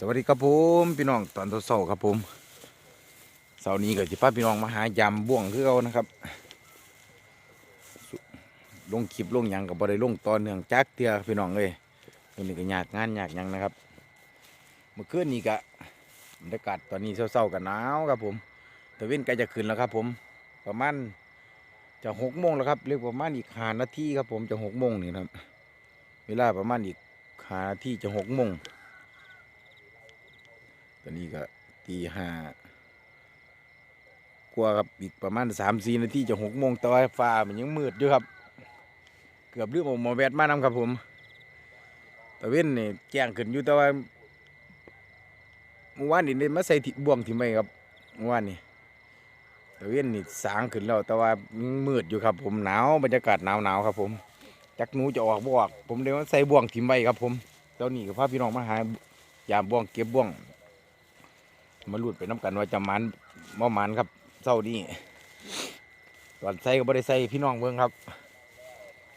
สวัสดีครับผมพี่น้องตอนเช้าๆครับผมเสาร์นี้ก็จะพาพี่น้องมาหายำบ่วงคือเขานะครับลงคลิปลงยังกับ่ได้ลงตอนเนื่องจักเทื่อพี่น้องเลยวันนี้ก็ยากงานยากยังนะครับ เมื่อคืนนี้ก็บรรยากาศตอนนี้เช้าๆกันหนาวครับผมแต่เว้นใกล้จะขึ้นแล้วครับผมประมาณจะหกโมงแล้วครับเรียกประมาณอีกหานาทีครับผมจะหกโมงนี่ครับ เวลาประมาณอีกหานาทีจะหกโมง ตอนนี้ก็ตีห้ากว่าครับอีกประมาณสามสี่นาทีจะหกโมงต่ว่าฟ้ามันยังมืดอยู่ครับ เกือบลืมเอาหมอแวดมานำครับผมตะเว้นนี่แจ้งขึ้นอยู่แต่ว่าเมื่อวานนี่ได้มาใส่ที่บ่วงที่ไม่ครับเมื่อวานนี่ตะเว้นนี่สางขึ้นแล้วแต่ว่ายังมืดอยู่ครับ ผมหนาวบรรยากาศหนาวหนาวครับ ผมจักหนูจะออกบออกผมเลยมาใส่บ่วงที่ไม่ครับ ผมตอนนี้ก็พาพี่น้องมาหายามบ่วงเก็บบ่วง มาลุดไปน้ำกันว่าจะมันบ่มันครับเศร้านี้ตอนใส่ก็บ่ได้ใส่พี่น้องเบิ่งครับ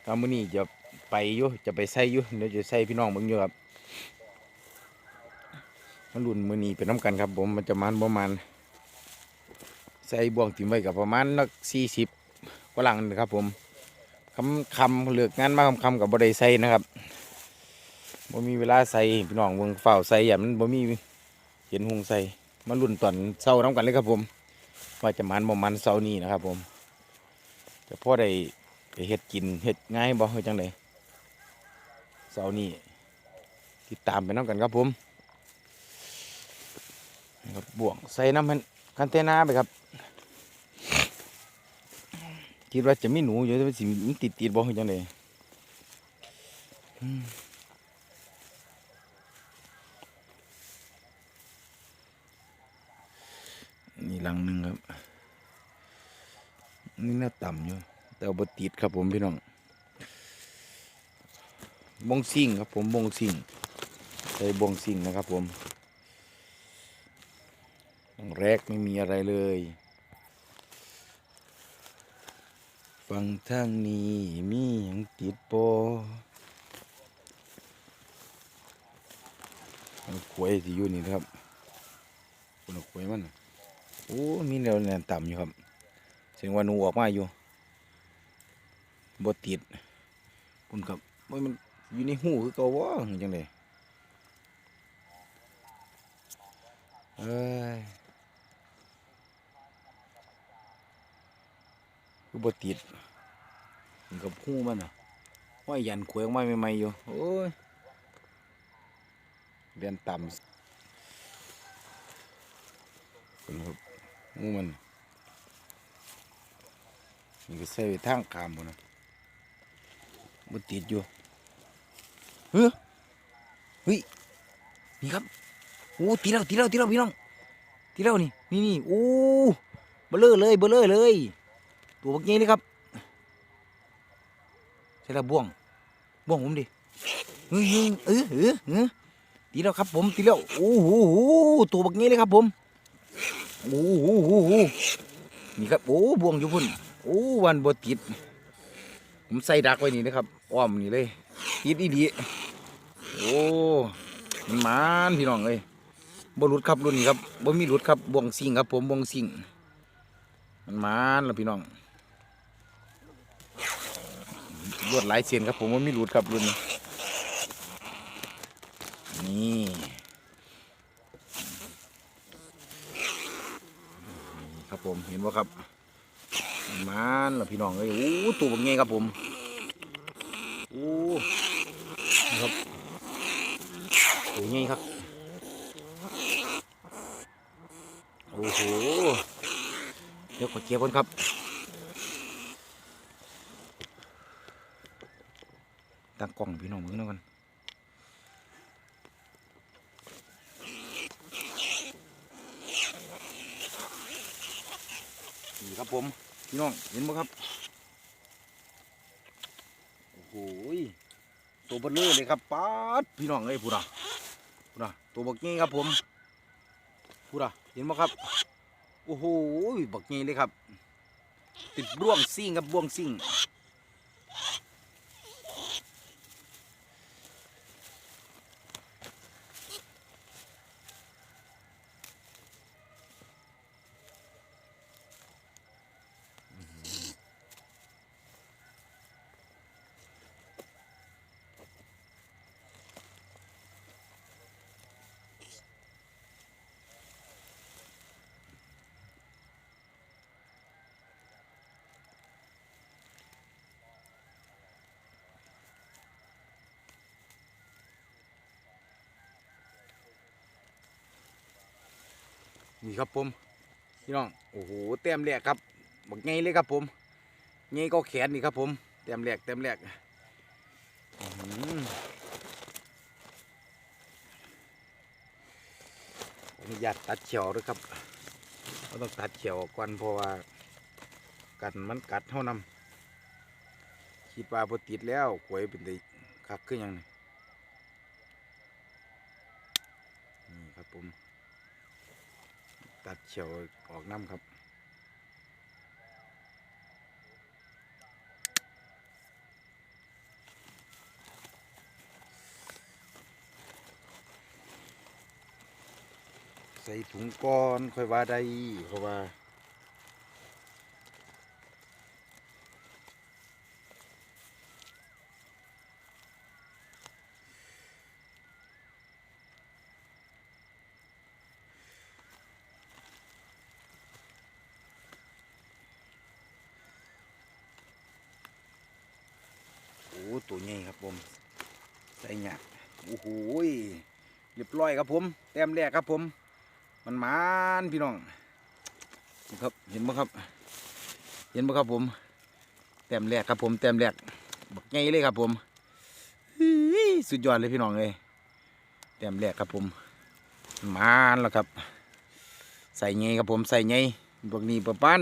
ตอนมื้อนี้จะไปอยู่จะไปใส่อยู่เดี๋ยวจะใส่พี่น้องเบิ่งอยู่ครับมาลุ่นมื้อนี้ไปน้ำกันครับ ผมมันจะมันบ่มันใส่บ่วงถิ่มไว้กับประมาณนักสี่สิบกว่าหลังนี่ครับ ผมคำคำเลือกงานมาคำคำกับบ่ได้ใส่นะครับบ่มีเวลาใส่พี่น้องเบิ่งเฝ้าใส่อย่างมันบ่มีเห็นหุงใส่ มาลุ่นตอนเศร้าน้ำกันเลยครับผม ว่าจะมันบ่มันเศร้านี้นะครับผมจะพ่อได้เฮ็ดกินเฮ็ดง่ายบ่เฮ็ดจังไดเศร้านี้ติดตามไปน้ำกันครับผมครับบ่วงใส่น้ำมันคันเทนาไปครับคิดว่าจะไมีหนูอยู่แต่ว่าสิมันติดติดบ่เฮ็ดจังไดอื นี่หลังหนึ่งครับ นี่น่าต่ำอยู่ แต่เอาบติดครับผมพี่น้องบงซิ่งครับผมบงซิ่งใช้บงซิ่งนะครับผมแรกไม่มีอะไรเลย ฟังทางนี้มีหยังติดโปขวยที่อยู่นี่นะครับคุณขวยมันน่ะ โอ้ มีแนวแนวต่ำอยู่ครับเสียงว่านูออกมาอยู่บดติดคุณครับว่ามันอยู่ในหูคือเกาวะจังเลยเอ้ยคือบดติดคุณกับหูมันอะว่ายันขวยออกมาใหม่ๆอยู่ โอ้ยเรียนต่ำคุณครับ งูมันนี่ก็ใส่ไว้ทางกามบ่นะมันติดอยู่เฮ้ยเฮ้ยนี่ครับโอ้ตีแล้วตีแล้วตีแล้วพี่น้องตีแล้วนี่นี่นี่โอ้เบลอเลยเบลอเลย ตัวบักนี้เลยครับใช่แล้วบ่วงบ่วงผมดิเฮ้ยเออเออเออตีแล้วครับผมตีแล้วโอ้โหตัวบักนี้เลยครับผม โอ้โหนี่ครับโอ้บวงอยู่พุ่นโอ้วันบติด ผมใส่ดักไว้นี่นะครับอ้อมนี่เลยติดอีดีโอ้มันมานพี่น้องเลยบ่หลุดครับรุ่นนี้ครับบ่มีหลุดครับบวงซิงครับ ผมบวงซิงมันมานแล้วพี่น้องลวดหลายเส้นครับผมบ่ามีหลุดครับรุ่นนี้นี่ ครับผมเห็นว่าครับมันล่ะพี่น้องเอ้ยโอ้ตัวบางไงครับผมโอ้นะครับตัวใหญ่ครับโอ้โหเดี๋ยวขอเก็บก่อนครับตั้งกล้องพี่น้องมือหน่อยกัน นี่ครับผมพี่น้องเห็นไหมครับโอ้โหตัวเบลเลอเลยครับป๊าดพี่น้องเอ้ยพูดนะพูดนะตัวบักงี้ครับผมพูดนะเห็นไหมครับโอ้โหบักงี้เลยครับ ติดบ่วงซิ่งครับบ่วงซิ่ง นี่ครับผมพี่น้องโอ้โหเต็มแรกครับบักไงเลยครับผมไงก็แขนนี่ครับผมเต็มแรกเต็มแรกอื้อหือขอนุญาตตัดเฉียวด้วยครับเราต้องตัดเฉียวก่อนเพราะว่ากันมันกัดเท่านำคิดว่าพอติดแล้วหวยเป็นไดคักขึ้นยังนี่นี่ครับผม ตัด เฉียวออกน้ำครับใส่ถุงก้อนค่อยว่าได้เพราะว่าโอ้ตัวใหญ่ครับ ผมใส่หยักโอ้โหเรียบร้อยครับผมแต้มแรกครับผม มันมานพี่น้องครับเห็นไหมครับ เห็นไหมครับผม แต้มแรกครับผมแต้มแรกบักใหญ่เลยครับผมสุดยอดเลยพี่น้องเลยแต้มแรกครับผมมันหมานแล้วครับ ใส่ไงครับผมใส่ไงพวกนี้ประมาณ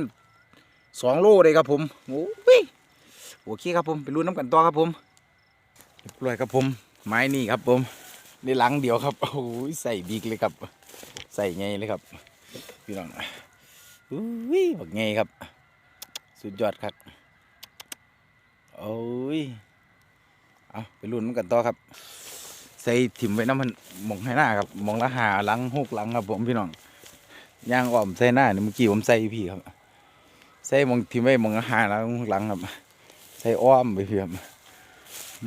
สองโลเลยครับผมโอ้ยโอเคครับผมไปรุ่นน้ำกันต่อครับผม รียบร้อยครับผม ไม้นี่ครับผมในหลังเดียวครับโอ้ยใส่บีกเลยครับ ใส่ไงเลยครับ พี่น้องอุ้ยบักไงครับ สุดยอดครับโอ้ยเอาไปรุ่นมันกันต่อครับ ใส่ถิ่มไว้น้ำมันมองให้หน้าครับมองละหาหลังหกหลังครับผมพี่น้องย่างอ้อมใส่หน้าเนี่ยเมื่อกี้ผมใส่พี่ครับใส่มองถิ่มไว้มองละหาหลังหกหลังครับ ใส่อ้อมไปพี่ครับ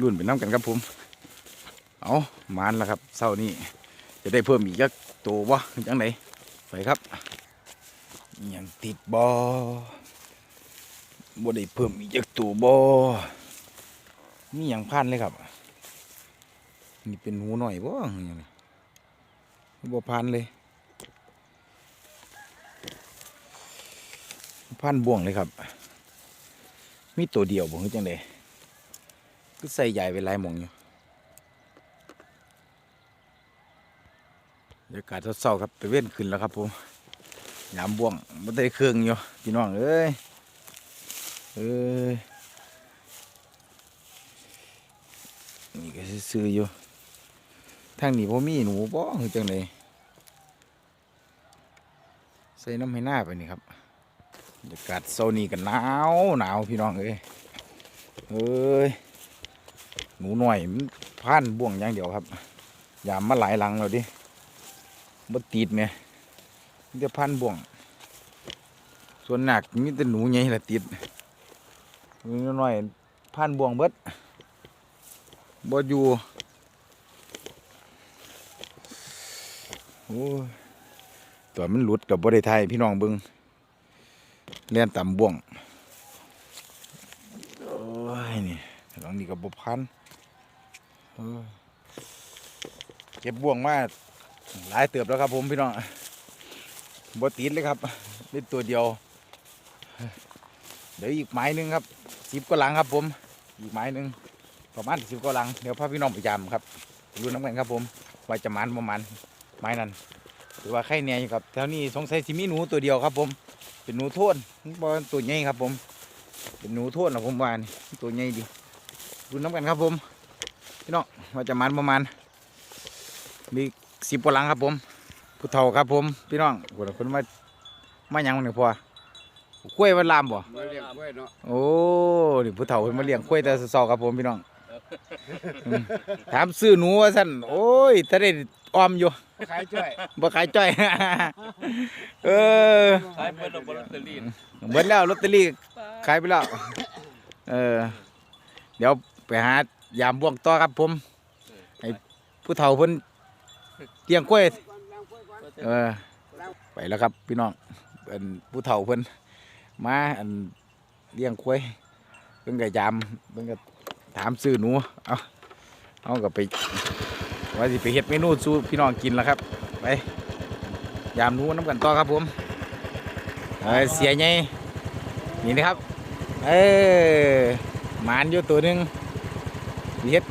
รุ่นไปน้ำกันครับผม เอามานแล้วครับเศร้านี้จะได้เพิ่มอีกจักตัวบ่จังไหนไปครับอิหยังติดบ่บ่ได้เพิ่มอีกจักตัวบ่นี่ยังพันเลยครับนี่เป็นหูหน่อยบ่อิหยังบ่พันเลยพันบ่วงเลยครับ มีตัวเดียวบ่คือจังได ก็ใส่ใหญ่ไปหลายหมองอยู่บรรยากาศเศร้าครับตะเว้นขึ้นแล้วครับผมยามบ่วงมันได้เครื่องอยู่พี่น้องเอ้ยเอ้ยนี่ก็ซื้ออยู่ทางนี้พ่มีหนูบ่คือจังไดใส่น้ำให้หน้าไปนี่ครับบรรยากาศเศร้านี้กันหนาวหนาวพี่น้องเอ้ยเอ้ย หนูหน่อยมันผ่านบ่วงอย่างเดียวครับยามมาหลายหลังแล้วดิบ่ติดแหม่มีแต่พันบ่วง ส่วนหนักมีแต่หนูใหญ่ละติดมีน้อยพันบ่วงเบิดบ่อยู่โอ้ตัวมันหลุดกับบ่ได้ไทยพี่น้องเบิงเลียนต่ำบ่วงโอ้ยนี่ลังนี้ก็บ่พัน เก็บบ่วงมาหลายเติบแล้วครับ ผมพี่น้องบติดเลยครับนี่ตัวเดียว เดี๋ยวอีกไม้นึงครับสิบกว่าหลังครับ ผม อีกไม้นึงประมาณสิบกว่าหลังเดี๋ยวพาพี่น้องไปยำครับดูน้ำกันครับ ผมว่าจะมันประมาณไม้นั้นหรือว่าไข่เนี่ยครับแถวนี้สงสัยสิมีหนูตัวเดียวครับ ผม เป็นหนูโทนบอตัวใหญ่ครับ ผม เป็นหนูโทนนะผมว่านี่ตัวใหญ่ดีดูน้ำกันครับผม พี่น้องว่าจะมันประมาณ มีสิบกว่าหลังครับผม ผู้เฒ่าครับผม พี่น้องคนคนมามาหยังเนี่ยพ่อกล้วยมันลามบ่ มาเลี้ยงไว้เนาะโอ้นี่ผู้เฒ่าเพิ่นมาเลี้ยงกล้วยแต่เช้าๆครับผมพี่น้องอืมถามซื้อหนูว่าซั่นโอ้ยถ้าได้ออมอยู่ขายจ้อยบ่ขายจ้อย เออ ขายเปิดลงบนลอตเตอรี่เบิดแล้วลอตเตอรี่ขายไปแล้ว เออ เดี๋ยวไปหา ยามบ่วงต่อครับผมให้ผู้เฒ่าเพิ่นเลี้ยงกล้วยเออไปแล้วครับพี่น้องเป็นผู้เฒ่าเพิ่นมาอันเลี้ยงควายเพิ่นก็ยามเพิ่นก็ถามซื้อหนูเอาเอาก็ไปว่าสิไปเฮ็ดเมนูสู่พี่น้องกินแล้วครับไปยามหนูน้ำกันต่อครับผมเออเสียไงนี่นะครับเออหมานอยู่ตัวหนึ่ง เฮ็ด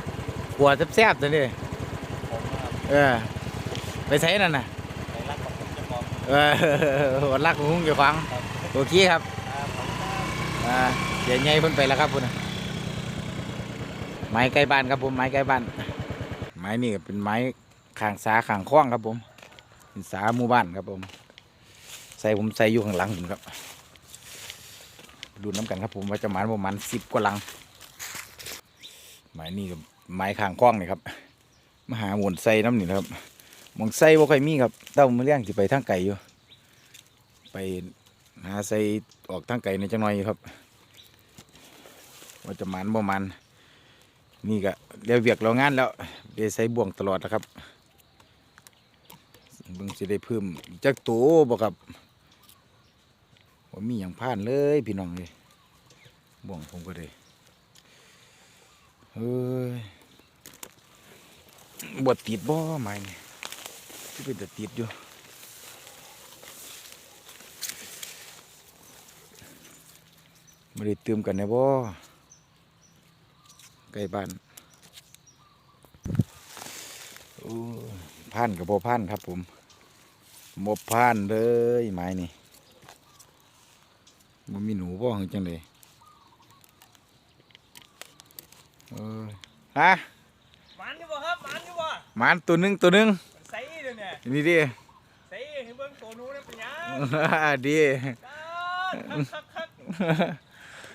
ขัวแซ่บๆตัวนี้ผมครับเออ ไปใช้นั่นน่ะในรักของผมจะมองเออวันรักของหุ้งเกี่ยวกับโอเคครับครับผมครับอ่าเดี๋ยวไงเพิ่นไปแล้วครับพุ่นน่ะไม้ใกล้บ้านครับผมไม้ใกล้บ้าน ไม้นี่ก็เป็นไม้ข้างสาข้างคล้องครับผมเป็นสาหมู่บ้านครับผม ใส่ผมใส่อยู่ข้างหลังผมครับดูน้ำกันครับผมว่าจะหมานประมาณสิบกว่าหลัง ไม้นี่กับไม้ข้างคล้องนี่ครับมาหาหมุนใส่น้ำนี่นะครับมองใส่บ่ค่อยมีครับเต้ามือเลี้ยงสิไปทางไก่อยู่ ไปหาใส่ออกทางไก่ในจังหน่อยครับว่าจะมันบ่มันนี่ก็เรียวเวียกเรางานแล้วเดี๋ยวใส่บ่วงตลอดนะครับเบิ่งสิได้เพิ่มจักโตบ่ครับว่ามีอย่างพลาดเลยพี่น้องเลยบ่วงผมก็ได้ เฮ้ยบวติดบ่ไม้นี่ที่เป็นแต่ติดอยู่ไม่ได้เติมกันนะบ่ใกล้บ้านโอ้ยผ่านกับบ่ผ่านครับผมบ่ผ่านเลยไม้นี่บ่มีหนูบ่หงจังได เออฮะหมันอยู่บ่ครับหมันอยู่บ่หมานตัวหนึงตัวหนึงใส่เดี๋ยวนี้นี่ดิ ใส่ให้เบิ่งตัวหนูนี่เป็นหยังดีคักคักคัก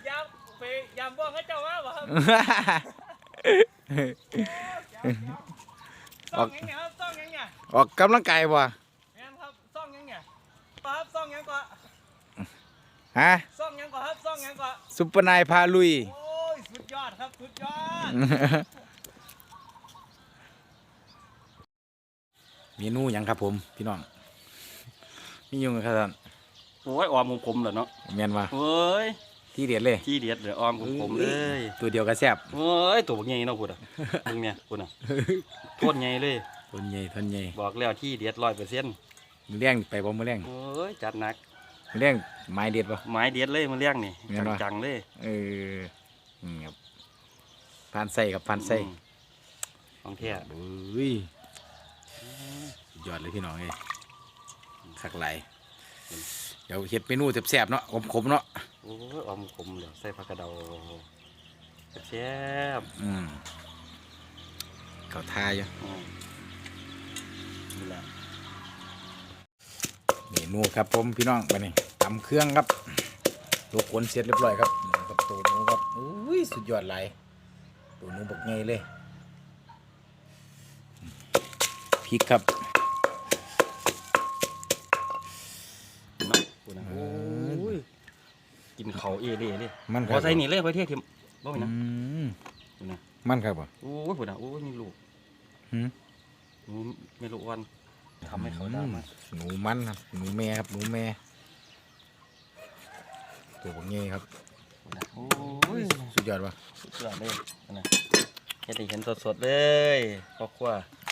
ยามไปยามบ่เขาเจ้ามาบ่ครับซ่องยังไงครับซ่องยังไงออกกำลังกายบ่แม่นครับซ่องยังไงครับซ่องยังก่อนฮะซ่องยังก่อนครับซ่องยังก่อนซุปเปอร์นายพาลุย โอ้ ยสุดยอดครับสุดยอด เมนูหยังครับผมพี่น้องมีอยุงครับท่านโอ้ยออมของผมเหรอเนาะเมียนมาเฮ้ยที่เด็ดเลย ที่เด็ดเดี๋ยวออมของผมเลยตัวเดียวก็แซ่บเฮ้ยตัวบักใหญ่เนาะพูดอะมึงเนี่ยพูดอะโคตรใหญ่เลยทนใหญ่ทนใหญ่บอกแล้วที่เด็ดร้อยเปอร์เซ็นต์มือเลี้ยงไปบ่มือเลี้ยงเฮ้ยจัดหนักมือเลี้ยงไม้เด็ดบ่ไม้เด็ดเลยมาเลี้ยงนี่แม่นวะจังๆเลยเออนี่ครับ ผ่านไส้ครับผ่านไส้อืมของแท้เอ้ยสุดยอดเลยพี่น้องเอ้ยคักไหลายเดี๋ยวเฮ็ดเมนูแซ่บๆเนาะขมๆเนาะโอ้ยออมขมเลยใส่ผักกระเดาแซ่บอืมเขาทาอยู่ ๆอืมนี่แหละเมนูครับผมพี่น้องไปนี่ตำเครื่องครับตัวขนเสร็จเรียบร้อยครับนี่ครับตัวหนูครับอุ้ยสุดยอดหลาย ตัวหนูบักใหญ่เลยพริกครับเนาะพูดนะโอ้ยกินเขาเอเล่เลยมันคพรัอบใส่นี่เลยไปเที่ยวทิมบ่มีนะอืมพูดนะมันครับบ่โอ้ยพูดนะโอ้ยมีลูกหืมหนูไม่รู้วันทำให้เขาได้มาหนูมันครับหนูแม่ครับหนูแม่ตัวบักใหญ่ครับ โอ้ยสุดยอดวะสุดยอดเลยนะเฮ็ดให้เห็นสดๆเลยครอบครัว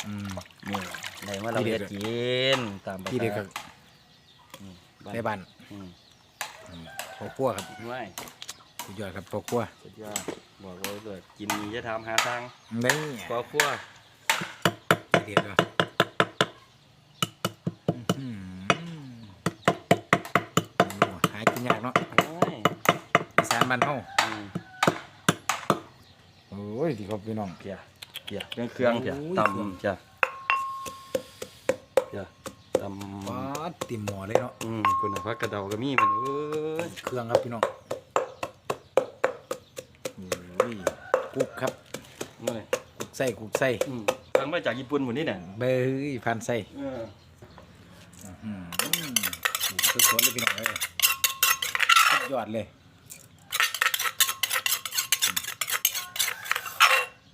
อืมนี่ไหนมาเราที่เด็เฮ็ดดกินตามภาษาที่เด็กกับอืมในบ้านอืมพ่อครัวครับไม่สุดยอดครับพ่อครัวสุดยอดบอกไว้เลยกินจะทำหาทางนี่ครอบครัว ที่เด็ดวะอื้อหือหากินยากเนาะ โอ้ย อีสานบ้านเฮาอืมโอ้ยที่เขาพี่น้องเพียเพียเครื่องเครื่องเพียโอ้ยตำเพียเพียตำป๊าดติ่มหมอเลยเนาะอืมคุณน่ะพักกระเดาก็มีมันเอ้ยเครื่องครับพี่น้องโอ้ยกุ๊กครับนี่กุ๊กไส้กุ๊กไส้อืมทั้งมาจากญี่ปุ่นหมดนี่น่ะเบยพันไส้เอออืมสุดสดๆเลยพี่น้องเอ้ยสุดยอดเลย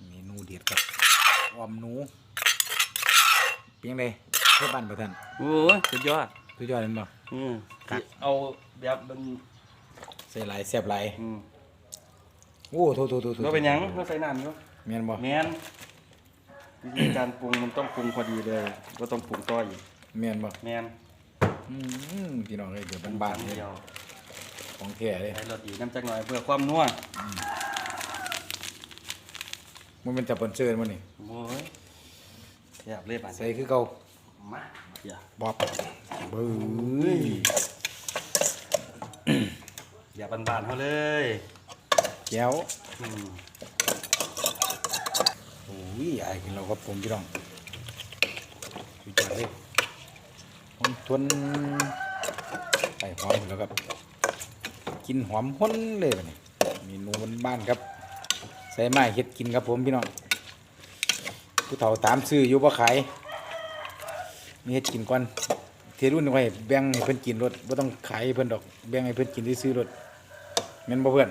เมนูเด็ดครับ ออมหนูเพียงเลยเพื่อบ้านประท่านโอ้ยสุดยอดสุดยอดเลยบ่ อืมครับ เอาแบบมันใส่หลายแซ่บหลายอืมโอ้โทษโทษโทษโทษเราเป็นหยังเราใส่น้ำอยู่แม่นบ่แมนวิธีการปรุงมันต้องปรุงพอดีเลยก็ต้องปรุงต่ออีกแม่นบ่แมนอืมพี่น้องเลยเดี๋ยวบ้านๆเลยเดียวของแท้เลย ใส่รสดีน้ำจักหน่อยเพื่อความนัว มันเป็นจับปนเชิญมันนี่โอ้ยอยากเล่บานใส่คือเก่ามาอย่าบอบเบ้ยอย่าบานๆเขาเลยแก้วอืมโอ้ยไอ้กินเราครับผมพี่น้องสุดยอดเลยผมทวนใส่หอมแล้วครับ กินหอมห้นเลยบัดนี้เมนูบ้านๆครับ ใส่ไม้เฮ็ดกินครับผมพี่น้องผู้เฒ่าตามซื้ออยู่บ่ขายมีเฮ็ดกินก่อนเทรุ่นไว้แบ่งให้เพิ่นกินรถบ่ต้องขายให้เพิ่นดอกแบ่งให้เพิ่นกินซื้อๆรถแม่นบ่เพื่อน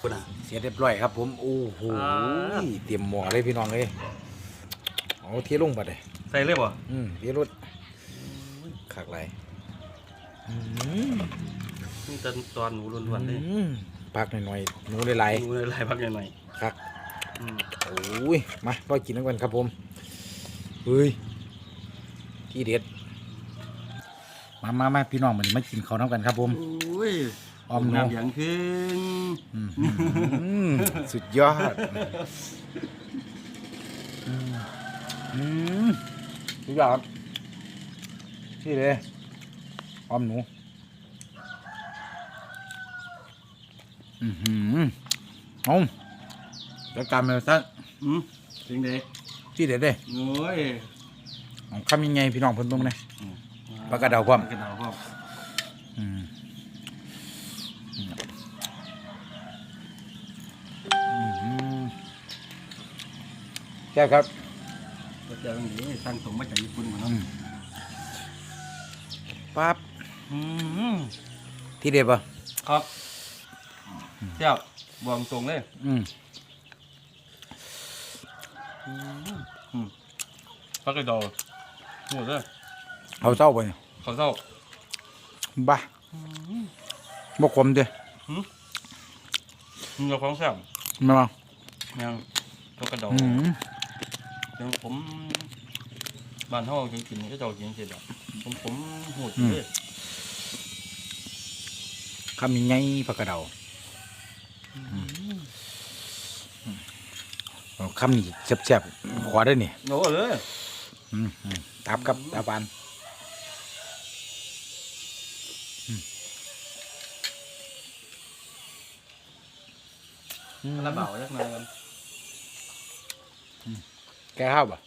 คุณอะเสร็จเรียบร้อยครับ ผมโอ้โหอ่าเตรียมหม้อเลยพี่น้องเลยเอาเทลงไปเลยใส่เลยบ่อืมเทรถคักไรอืม นี่ตอนตอนหนูล้วนๆเลยอืมพักหน่อยๆหนูหลายหนูเลยพักหน่อยๆคักๆอืมโอ้ยมาพ่อกินน้ำกันครับผมเฮ้ยที่เด็ดมามามาพี่น้องมันมากินข้าวน้ำกันครับผมโอ้ยออมหนู น้ำอย่างขึ้นอืมอืมสุดยอดอืมอืมสุดยอดที่เลยออมหนู อือหือเอาแล้วการมาซะอืมจริงเด้ที่เด็ดเด้โอ้ยของคำยังไงพี่น้องเพิ่นเบิ่งเลยอืมปลากระเดาพร้อม ปลากระเดาพร้อมอืมอืมแค่ครับก็จะอย่างนี้สั่งส่งมาจากญี่ปุ่นมาอืเนาะมปั๊บอืมที่เด็ดป่ะครับ เจ้าบอกตรงเลยอืมอืมปลากระเดาหมดเลยเอาเศร้าไปเนี่ยเขาเศร้าบ้าบกขมเด้มึงเอาของแซ่บไม่มายังปลากระเดาอืมยังผมบ้านเฮากินกินก็เจ้ากินเสร็จแล้วผมผมหูดเลยคำยังไงผักกระเดาเอา คำนี้แซ่บๆขวาได้นี่โอ้เลยอืมอืมตับกับตาปานอืมระเบาจักหน่อยกันแกข้าวป่ะ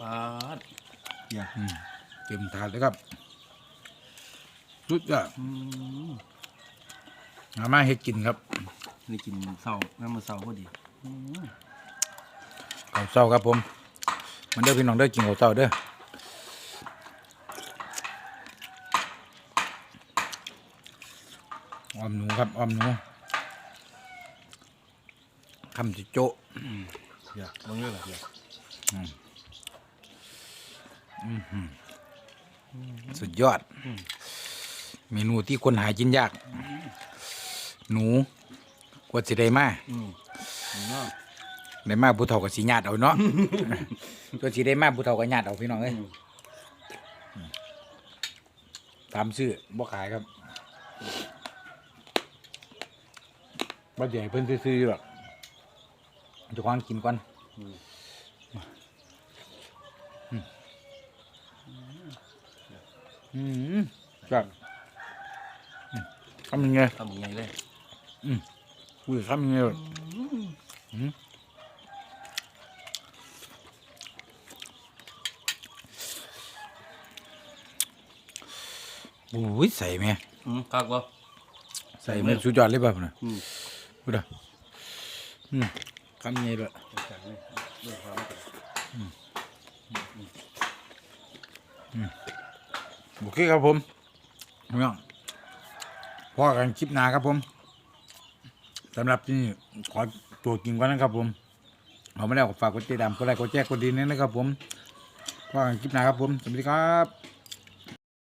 ปาดอย่าอืมเต็มถาดเลยครับ สุดยอดอืมมามาเฮ็ดกินครับนี่กินเศร้าน้ำมันเศร้าพอดีอืมข้าวเช้าครับผม มันเด้อพี่น้องเด้อกินข้าวเช้าเด้อออมหนูครับออมหนูคำจิโจะอย่าลงเยอะเลยอย่าสุดยอด เมนูที่คนหากินยาก หนูกว่าสิได้มาอืมเนาะได้มาผู้เฒ่ากับสีญาติเอาเนาะตัวสีได้มาผู้เฒ่ากับญาติเอาพี่น้องเอ้ยตามชื่อบ่ขายครับบ่ใหญ่เพิ่นซื้อๆอยู่หรอกเจะควางกินก่อนอืมครับอืม ทำยังไงทำยังไงเลยอุ้ยทำยังไงวะอืมอุ้ยใส่ไหมอืมคักบ่ใส่ไหมสุดยอดเลยป่ะพุ่นน่ะอืมพูดอะอืมทำยังไงด้วยจัดเลยด้วยความโอเคครับผมพี่น้อง พอกันคลิปหน้าครับผมสำหรับที่นี่ขอตัวกินก่อนนะครับผมขอไม่ได้ฝากกดติดตามกดไลค์กดแชร์กดดีนี่นะครับผมพอกันคลิปหน้าครับผมสวัสดีครับ